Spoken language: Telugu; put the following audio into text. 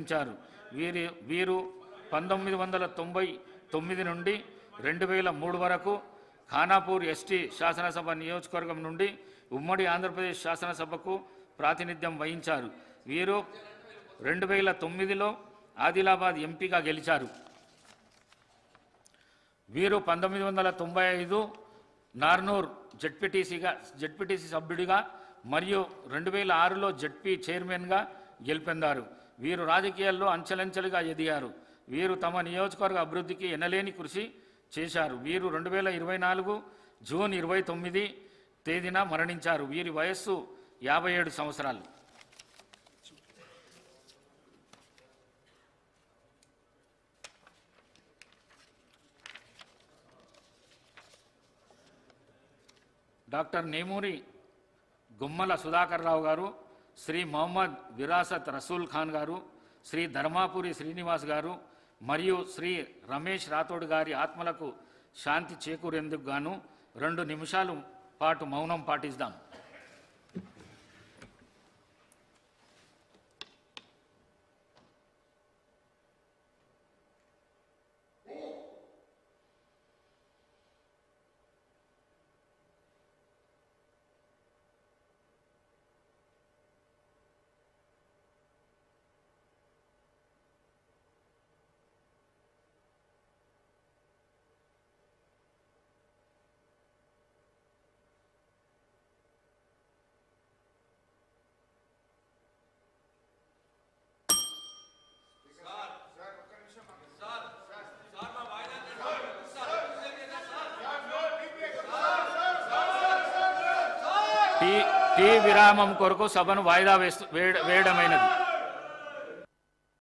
నిర్వహించారు. వీరి వీరు పంతొమ్మిది వందల తొంభై తొమ్మిది నుండి రెండు వేల మూడు వరకు ఖానాపూర్ ఎస్టీ శాసనసభ నియోజకవర్గం నుండి ఉమ్మడి ఆంధ్రప్రదేశ్ శాసనసభకు ప్రాతినిధ్యం వహించారు. వీరు రెండు వేల తొమ్మిదిలో ఆదిలాబాద్ ఎంపీగా గెలిచారు. వీరు పంతొమ్మిది వందల తొంభై ఐదు నార్నూర్ జడ్పీటీసీగా జడ్పీటీసీ సభ్యుడిగా మరియు రెండు వేల ఆరులో జడ్పీ చైర్మన్గా గెలుపొందారు. వీరు రాజకీయాల్లో అంచెలంచెలుగా ఎదిగారు. వీరు తమ నియోజకవర్గ అభివృద్ధికి ఎనలేని కృషి చేశారు. వీరు రెండు వేల ఇరవై నాలుగు జూన్ ఇరవై తొమ్మిది తేదీన మరణించారు. వీరి వయస్సు యాభై ఏడు సంవత్సరాలు. డాక్టర్ నేమూరి గుమ్మల సుధాకర్ రావు గారు శ్రీ మొహమ్మద్ విరాసత్ రసూల్ ఖాన్ గారు శ్రీ ధర్మాపురి శ్రీనివాస్ గారు మరియు శ్రీ రమేష్ రాథోడ్ గారి ఆత్మలకు శాంతి చేకూరేందుకు గాను రెండు నిమిషాలు పాటు మౌనం పాటిస్తాం టీ టీ విరామం కొరకు సభను వాయిదా వేస్తూ వేయడమైనది.